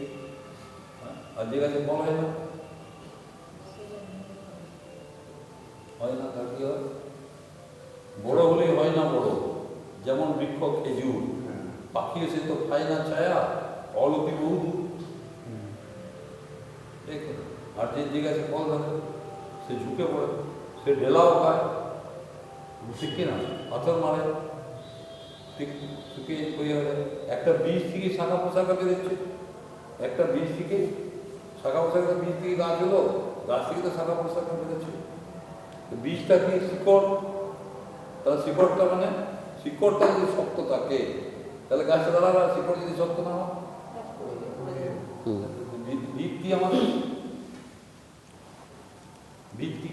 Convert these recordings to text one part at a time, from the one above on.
ঠিক? হ্যাঁ? আর যে গাছে ফল হয় না? হয় না তার কি হয়? বড় হলেই হয় না বড়। যেমন বৃক্ষ খেজুর। পাখি এসে তো খায় না ছায়া ফল অতি বহু? আর যে যে গাছে ফল ধরে সে ঝুঁকে পড়ে সে ঢেলাও খায়। ঠিক কিনা? পাথর মারে। ঠিক শুকিয়ে একটা বীজ থেকে শাখা পোশাকা বেরোচ্ছে। একটা বীজ থেকে শাখা পোশাকা বীজ থেকে গাছ হলো গাছ থেকে তো শাখা পোশাকা বেরোচ্ছে। বীজটা কি শিকড়? তাহলে শিকড়টা মানে শিকড়টা যদি শক্ত থাকে তাহলে গাছটা দাঁড়াবে আর শিকড় যদি শক্ত না হয়? বীজ- কি আমাদের? বীজ কি?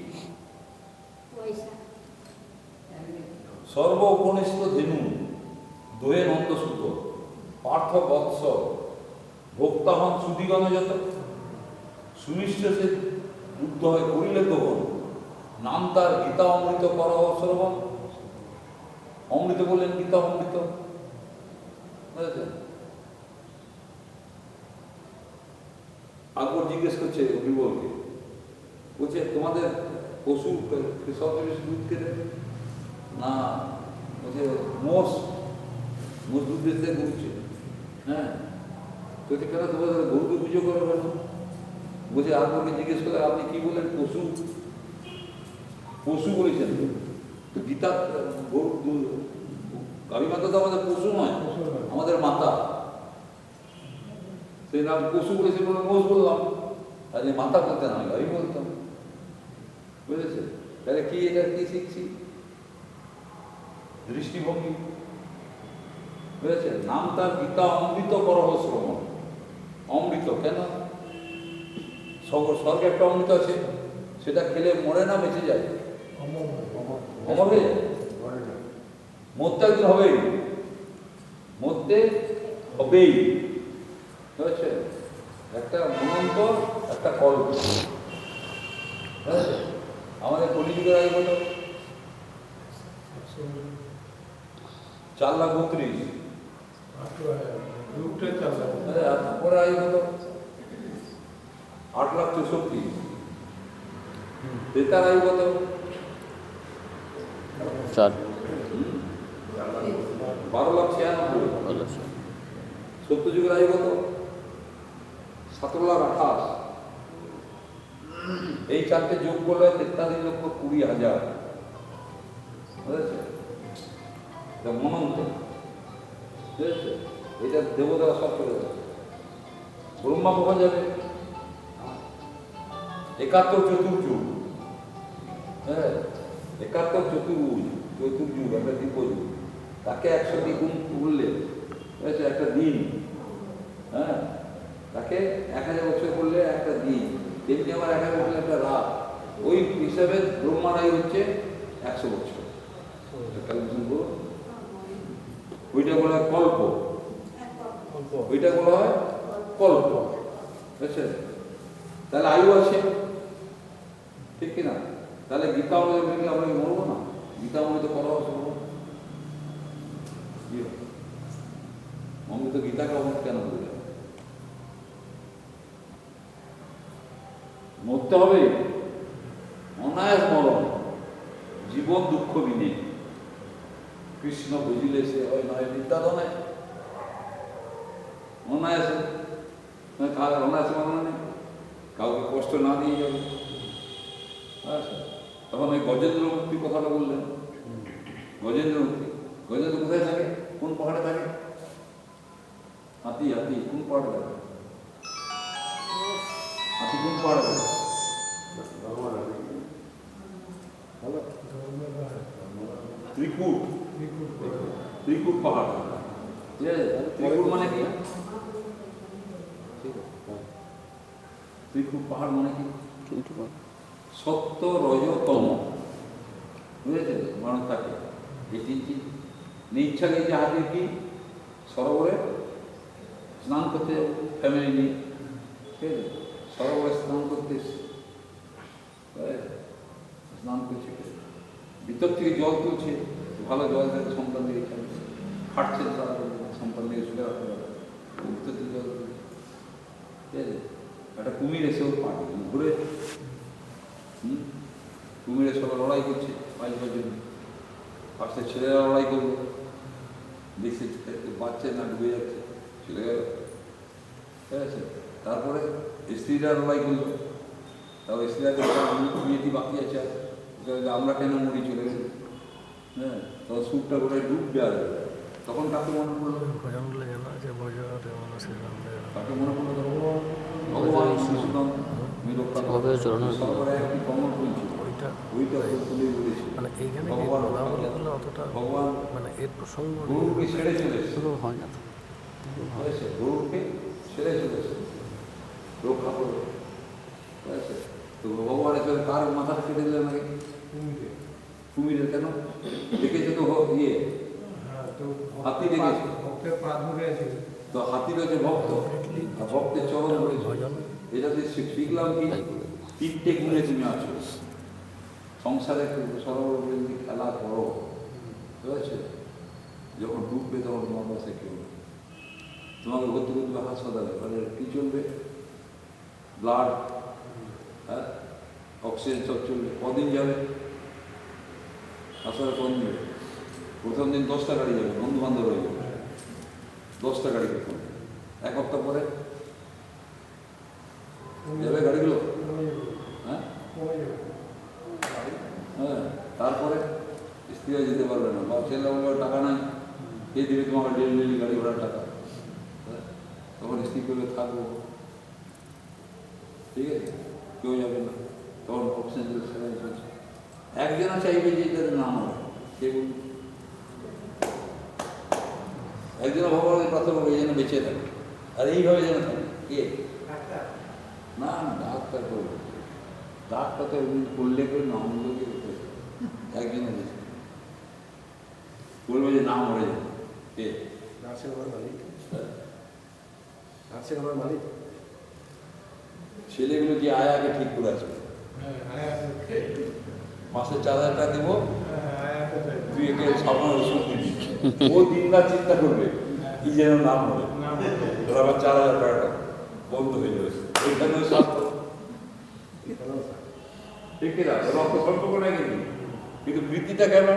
সর্ব উপনিষ্ঠ ধেনু নন্দসূত পার্থ বৎস ভোক্তা হন সুদিগণ যত। সুনিশ্চ সে বুদ্ধ হয় করিলে তখন নাম তার গীতা অমৃত কর শ্রবণ অমৃত বললেন গীতা অমৃত। আকবর জিজ্ঞেস করছে বিবলকে বলছে, তোমাদের পশু সবচেয়ে বেশি দুধ খেতে? না। বলছে, মোষ। মোষ দুধ দিতে ঘুরছে। হ্যাঁ। বলছে কেন তোমাদের গরুকে পুজো করো কেন? বলছে আকবরকে জিজ্ঞেস করে, আপনি কি বলেন পশু। পশু বলেছেন। গীতা দু- মাতা তো আমাদের পশু নয়, আমাদের মাতা। সেই নাম পশু বলেছে বলে মোষ বললাম। তাহলে মাতা বলতেন আমি গাভী বলতাম। বুঝেছে? তাহলে কি এটা, কি শিখছি? দৃষ্টিভঙ্গি। বুঝেছে? নাম তার গীতা অমৃত করহ শ্রবণ। অমৃত, কেন? স্বর্গ- একটা অমৃত আছে, সেটা খেলে মরে না বেঁচে যায়? অমর মরতে একদিন হবেই। মরতে হবেই। বুঝেছে একটা মনন্ত একটা কল্প? আমাদের কলিযুগের আগে কত চার লাখ বত্রিশ। আট লাখ চৌষট্টি। তেতার আয়ু কত? চার। বারো লাখ ছিয়ানব্বই। ভালো আছে সত্য যুগের আয়ু কত? সতেরো লাখ আঠাশ। এই চারটে যোগ করলে তেতাল্লিশ লক্ষ কুড়ি হাজার। বুঝেছে? মনন্ত। বুঝেছে? এটা দেবতারা সব করে দেবে। ব্রহ্মা কখন যাবে? একাত্তর চতুর্যুগ। হ্যাঁ একাত্তর চতুর্ভুজ চতুর্যুগ, একটা দ্বীপযুগ। তাকে একশো দ্বিগুণ বুঝেছে একটা দিন। হ্যাঁ তাকে এক হাজার বছর করলে একটা দিন। তেমনি আমার এক হাজার বছর একটা রাত। ওই হিসাবে ব্রহ্মারাই হচ্ছে একশো বছর। ওইটা বলা কল্প। ওইটা বলা হয় কল্প। বুঝছেন তাহলে আয়ু আছে। ঠিক কিনা? তাহলে গীতা মেনে আমরা মরবো না? গীতা তো করা হবে? অমৃত গীতাকে অমৃত কেন বলে মরতে হবে? অনায়াস মরণ। জীবন দুঃখ বিনে। কৃষ্ণ বুঝিলে সে হয় নয় নয় কার অনায়াসে মরণ নেই কাউকে কষ্ট না দিয়ে যাবে তখন ওই গজেন্দ্র কথাটা বললেন। গজেন্দ্র গজেন্দ্র কোথায় থাকে? কোন পাহাড়ে থাকে? হাতি হাতি, কোন পাহাড়ে থাকে? হাতি কোন পাহাড়ে থাকে? ত্রিকুট। ত্রিকুট পাহাড়। ঠিক আছে ত্রিকুট মানে কি? ত্রিকুট পাহাড় মানে কি? সত্য রজতম বুঝেছে? মানুষ থাকে এই তিনটি নিচ্ছা গেছে হাতে কি? সরোবরে স্নান করতে ফ্যামিলি নিয়ে। ঠিক আছে? সরোবরে স্নান করতে? স্নান করছে। ভিতর থেকে জল তুলছে। ভালো জল থেকে সন্তান দিকে খাচ্ছে তারা সন্তান দিকে শুনে রাখতে পারে ভিতর থেকে জল তুলছে একটা কুমির এসে এসেও পানি ঘুরে হুম? কুমিরের সবাই লড়াই করছে বাঁচবার জন্য ফার্স্টে ছেলেরা লড়াই করল। দেখছে বাচ্চা না ডুবে যাচ্ছে চলে গেল ঠিক আছে? তারপরে স্ত্রীরা লড়াই করল। তারপর স্ত্রীরা বিয়েটি বাকি আছে। আমরা কেন মরি চলে গেল হ্যাঁ তখন সুপটা গোটায় ডুববে আর তখন কাকে মনে পড়ল? কাকে মনে পড়ল তখন? তুলে বলেছিল মানে এইখানে ভগবান অতটা মানে এর প্রসঙ্গ হয় না গরুকে ছেড়ে চলেছে রক্ষা করবে তো ভগবান এসে কার মাথা কেটে দিলেন নাকি কুমিরের কেন দেখেছে? তো ইয়ে হাতি দেখেছে তো হাতি রয়েছে ভক্ত। ভক্তের চরণ রয়েছে এটাতে শিখলাম কি? তিনটে গুণে তুমি আছো। সংসারে সরবরাহ খেলা করো আছে? যখন ডুববে তখন তোমার কাছে কেউ তোমাকে ভর্তি করতে হবে হাসপাতালে তাহলে কী চলবে? ব্লাড হ্যাঁ? অক্সিজেন সব চলবে। কদিন যাবে? হাসপাতালে কদিন যাবে? প্রথম দিন দশটা গাড়ি যাবে বন্ধু বান্ধব হয়ে যাবে। দশটা গাড়ি প্রথম এক পরে। যাবে গাড়িগুলো? হ্যাঁ? হ্যাঁ তারপরে স্ত্রীরা যেতে পারবে না বা ছেলে বলবে টাকা নাই। কে দিবে তোমাকে ডেলি ডেলি গাড়ি ঘোড়ার টাকা। হ্যাঁ? তখন স্ত্রী করবে থাকব ঠিক আছে কেউ যাবে না। তখন অপশন চলছে। একজনা চাইবে যে এটার নাম হবে কে বলবে? একজনা ভগবানের কথা বলবে এই যেন বেঁচে থাকে। আর এইভাবে যেন থাকে। কে? না না ডাক্তার করবে ডাক্তার তো এমনি করলে করে নাম একজনে বলবে যে নাম মরে যাবে কে? নার্সিং হোমের মালিক। নার্সিং হোমের মালিক। ছেলেগুলো যে আয়াকে ঠিক করে আসবে? মাসে চার হাজার টাকা দেবো। তুই একে সামনে ওষুধ দিবি। ও দিন রাত চিন্তা করবে কি যেন নাম হবে তোর আবার চার হাজার টাকাটা বন্ধ হয়ে যাবে ওইখানেও স্বাস্থ্য ঠিক না রক্ত সম্পর্ক নাই কিন্তু কিন্তু বৃত্তিটা কেন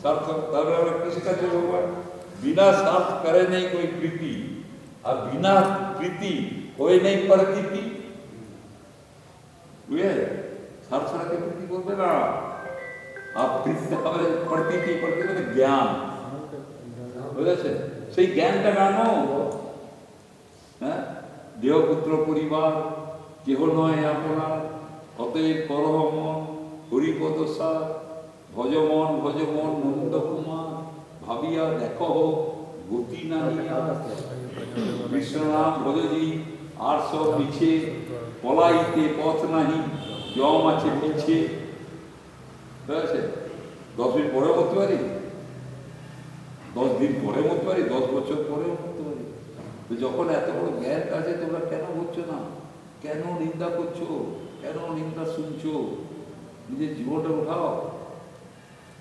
স্বার্থ তারপরে আমরা কৃষিকাজ ভগবান बिना स्वार्थ करे नहीं कोई प्रीति और बिना प्रीति कोई नहीं प्रतीति বুঝলে স্বার্থ ছাড়া প্রীতি করবে না আর প্রীতিতে হবে প্রতীতি প্রতীতি মানে জ্ঞান বুঝেছে সেই জ্ঞানটা জানো হ্যাঁ? দেহপুত্র পরিবার, কেহ নয় আপনার। অতএব করহ মন হরিপদ সার ভজমন ভজমন, নন্দ কুমার, ভাবিয়া দেখ গতি নাহিয়া কৃষ্ণ নাম ভজজি, আর সব মিছে, পলাইতে পথ নাহি, জম আছে পিছে ঠিক আছে দশ দিন পরে মরতে পারি? দশ দিন পরে মরতে পারি? দশ বছর পরে মরতে পারি? তো যখন এত বড় জ্ঞান কাছে তোমরা কেন করছ না? কেন নিন্দা করছ? কেন নিন্দা শুনছো? নিজের জীবনটা উঠাও।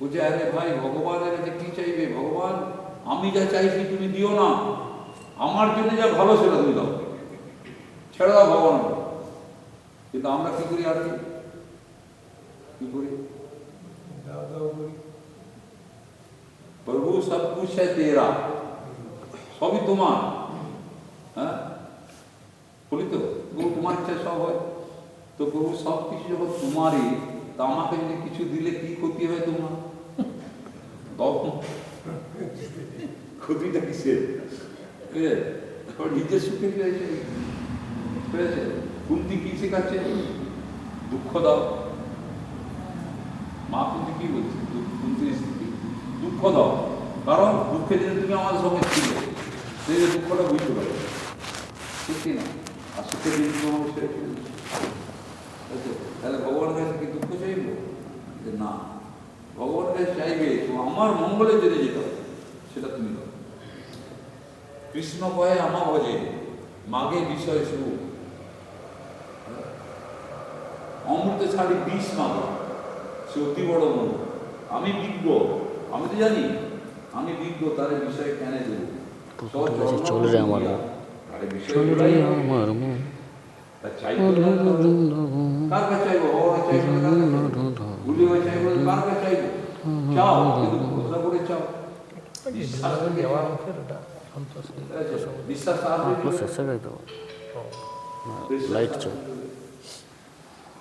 বলছে, আরে ভাই, ভগবানের কাছে কি চাইবে? ভগবান, আমি যা চাইছি তুমি দিও না। আমার জন্য যা ভালো সেটা তুমি দাও। ছেড়ে দাও ভগবান কিন্তু আমরা কি করি আর কি? করি? প্রভু সব কুছ তেরা। সবই তোমার। বলি তো প্রভু তোমার ইচ্ছা সব হয়। তো প্রভু সব কিছু যখন তোমারই তা আমাকে যদি কিছু দিলে কি ক্ষতি হয় তোমার? তখন ক্ষতিটা কিসের? তখন নিজের সুখে ঠিক আছে কুন্তি কি শেখাচ্ছে? দুঃখ দাও। মা কুন্তি কি বলছে? কুন্তির স্ত্রী। দুঃখ দাও। কারণ দুঃখের দিনে তুমি আমাদের সঙ্গে ছিল সেই দুঃখটা বুঝতে পারবে। ঠিক না? আর। বুঝেছ? তাহলে ভগবানের কাছে কি দুঃখ চাইব যে না ভগবানের কাছে চাইবে তো আমার মঙ্গলের জন্য যেতে সেটা তুমি দাও কৃষ্ণ কয়ে আমা ভজে মাগে বিষয় শুরু অমৃত ছাড়ি বিষ মাগে সে অতি বড় মন আমি বিজ্ঞ আমি তো জানি আমি বিজ্ঞ তার বিষয়ে কেন দেব চলে রে আমার মন। আরে বিষয় চল রে গুলাই- আমার মন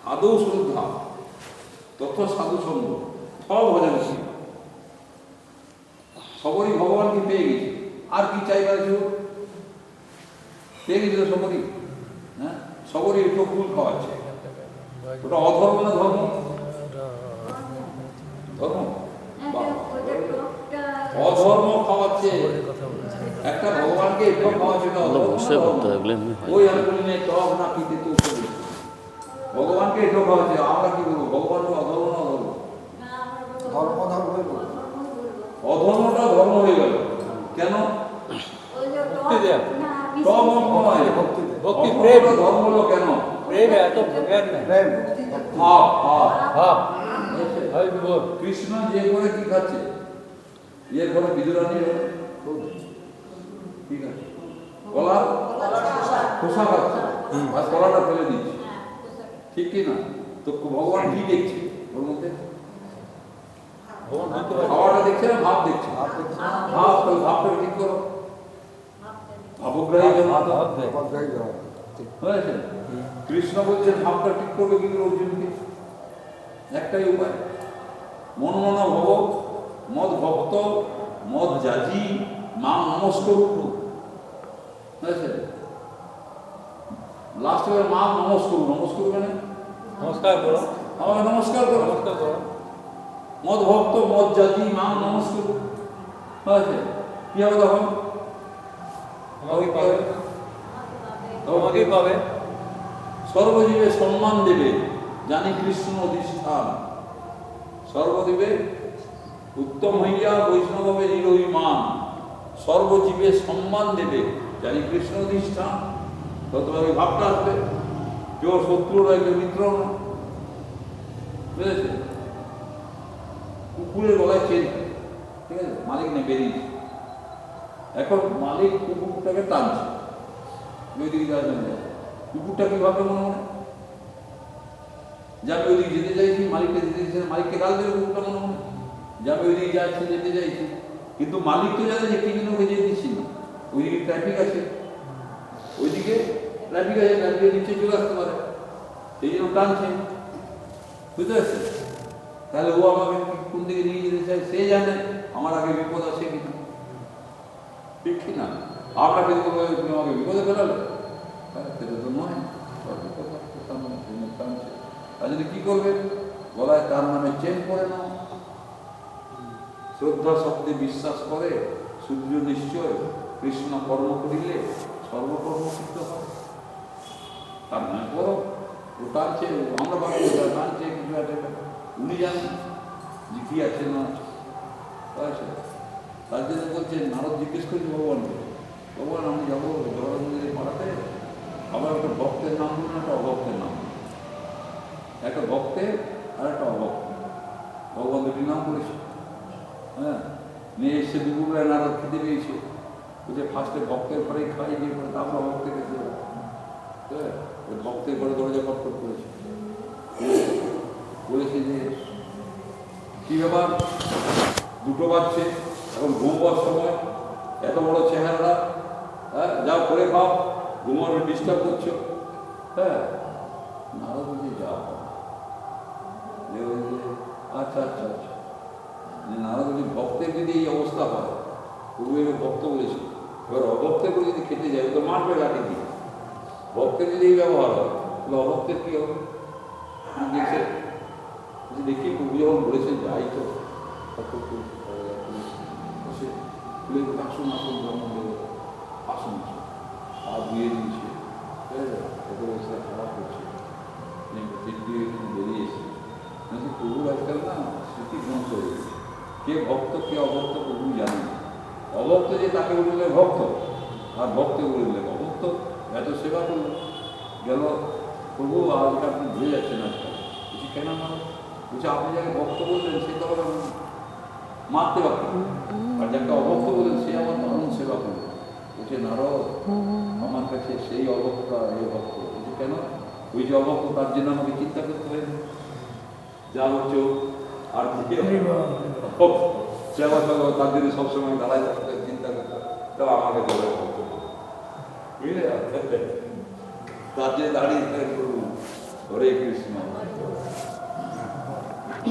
আদৌ শ্রদ্ধা তথ্য সাধু সঙ্গ সব ভজন ছিল ভগবানকে পেয়ে গেছে। আর কি চাইবার পেয়ে গেছিল সবরই হ্যাঁ? সবরই একটু ফুল খাওয়াচ্ছে। ওটা অধর্ম না ধর্ম? ধর্ম? অধর্ম খাওয়াচ্ছে। কথা বলছি একটা ভগবানকে একটু খাওয়াচ্ছে না আমরা অধর্ম ধর্ম। হয়। ওই আমি বলি না টক না পিতে তো ভগবানকে একটু খাওয়াচ্ছে আমরা কি বলব? ভগবান অধর্ম না ধর্ম? ধর্ম বলব অধর্মটা ধর্ম হয়ে গেল। কেন? ভক্তি নয় ভক্তি প্রেম। ধর্ম হলো কেন? প্রেম এত জ্ঞান প্রেম। ভাব ভাব কৃষ্ণ যে করে কি খাচ্ছে? ইয়ে করে বিদুরানি ঠিক আছে। গলা? খোসা খাচ্ছে। আর গলাটা ফেলে দিচ্ছে ঠিক কি না? তো ভগবান কি দেখছে। ওর মধ্যে? খাওয়াটা দেখছে না? ভাব দেখছে। ভাব দেখছি। ভাব তাহলে ভাবটা ঠিক করো। ঠিক। হয়েছে কৃষ্ণ বলছেন ভাবটা ঠিক করবে কি করে অর্জুনকে একটাই উপায়। মন মনা ভব মদ ভক্ত মদ জাজি মা নমস্কার হয়েছে লাস্ট এবার মা নমস্কার নমস্কার মানে? নমস্কার করো। আমাকে নমস্কার করো। নমস্কার করো। মদ ভক্ত মদ জাতি মা নমস্কার হয়েছে কি হবে তখন? আমাকে পাবে? পাবে? সর্বজীবে সম্মান দেবে, জানি কৃষ্ণ অধিষ্ঠান। সর্বজীবে উত্তম হইয়া বৈষ্ণবে নিরভিমান। সর্বজীবে সম্মান দেবে, জানি কৃষ্ণ অধিষ্ঠান। তো তোমার ওই ভাবটা আসবে কেউ শত্রু নয় কেউ মিত্র নয় বুঝেছে কুকুরের গলায় চেন, ঠিক আছে? মালিক নেই বেরিয়েছে। এখন মালিক কুকুরটাকে টানছে। ওইদিকে যাওয়ার জন্য। কুকুরটা কি ভাবে মনে মনে যে ওইদিকে যেতে চাইছি মালিককে যেতে চাইছি না, মালিককে গাল দেবে কুকুরটা মনে মনে যে ওইদিকে যাচ্ছি যেতে চাইছি। কিন্তু মালিক তো জানে যে কি জন্য ওকে যেতে দিচ্ছি না। ওইদিকে ট্রাফিক আছে। ওইদিকে ট্রাফিক আছে ট্রাফিকের নিচে চলে আসতে পারে। সেই জন্য টানছে। বুঝতে পারছি তাহলে ও আমাকে কোন দিকে নিয়ে যেতে চায় সে জানে। আমার আগে বিপদ আছে কিন্তু ঠিক না? আপনাকে যদি তুমি আমাকে বিপদে ফেলালে? সেটা তো নয়। মানে আর যদি কি করবে? গলায় তার নামে চেন করে নাও। শ্রদ্ধা শব্দে বিশ্বাস করে সূর্য নিশ্চয় কৃষ্ণ কর্ম করিলে সর্বকর্ম সিদ্ধ হয়। তার নয় করো। ও টানছে আমরা ভাবি ওটা টানছে কিছু ব্যাপার। উনি জানেন যে কি আছে না আছে। তার জন্য বলছে, নারদ জিজ্ঞেস করছি ভগবানকে ভগবান, আমি যাব জগন্নাথ পাড়াতে। আবার একটা ভক্তের নাম বলুন, একটা অভক্তের নাম একটা ভক্তের আর একটা অভক্ত। ভগবান দুটি নাম করেছে। হ্যাঁ? নিয়ে এসে দুপুরবেলা নারদ খেতে পেয়েছে। বলছে, ফার্স্টে ভক্তের পরেই খাই দিয়ে পরে তারপর ভক্তের খেতে। হ্যাঁ? ভক্তের ঘরে দরজা কটকট করেছে। বলেছে যে, কী ব্যাপার? দুটো বাজছে, এখন ঘুমবার সময়। এত বড় চেহারা হ্যাঁ যাও করে খাও ঘুমানো ডিস্টার্ব করছ। হ্যাঁ নারদ বলছে, যাও আচ্ছা আচ্ছা আচ্ছা। যে নারদ ভক্তের যদি এই অবস্থা হয় পূর্বে এবার ভক্ত বলেছে। এবার অভক্তের করে যদি খেতে যায় তো মারবে লাঠি দিয়ে। ভক্তের যদি এই ব্যবহার হয়, তাহলে অভক্তের কী হবে? দেখছে দেখি, প্রভু যখন বলেছে, যাই তো। তো বসে খুলে আসুন আসুন ব্রহ্ম আসুন পা ধুয়ে খারাপ হচ্ছে পেট দিয়ে এখানে বেরিয়ে কিন্তু প্রভু আজকাল না স্মৃতি ধ্বংস কে ভক্ত কে অভক্ত প্রভু জানে না। অভক্ত যে তাকে বললে ভক্ত আর ভক্ত বললে অভক্ত এত সেবা করল গেল প্রভু আজকে আপনি ভুলে যাচ্ছেন আজকাল কেন না বলছে আপনি যাকে ভক্ত বললেন সে তো মারতে পারত আর যাকে অভক্ত বললেন সে আমার দারুণ সেবা করল বলছে নারদ আমার কাছে সেই আর এই ভক্ত বলছে কেন? ওই যে অবক্ষ তার জন্য আমাকে চিন্তা করতে হয় না। যা হচ্ছে আর সেবা সঙ্গে তার জন্য সবসময় দাঁড়ায় থাকতে চিন্তা করতে। তাও আমাকে হবে। বুঝলে? তার জন্য দাঁড়িয়ে থাকতে হরে কৃষ্ণ।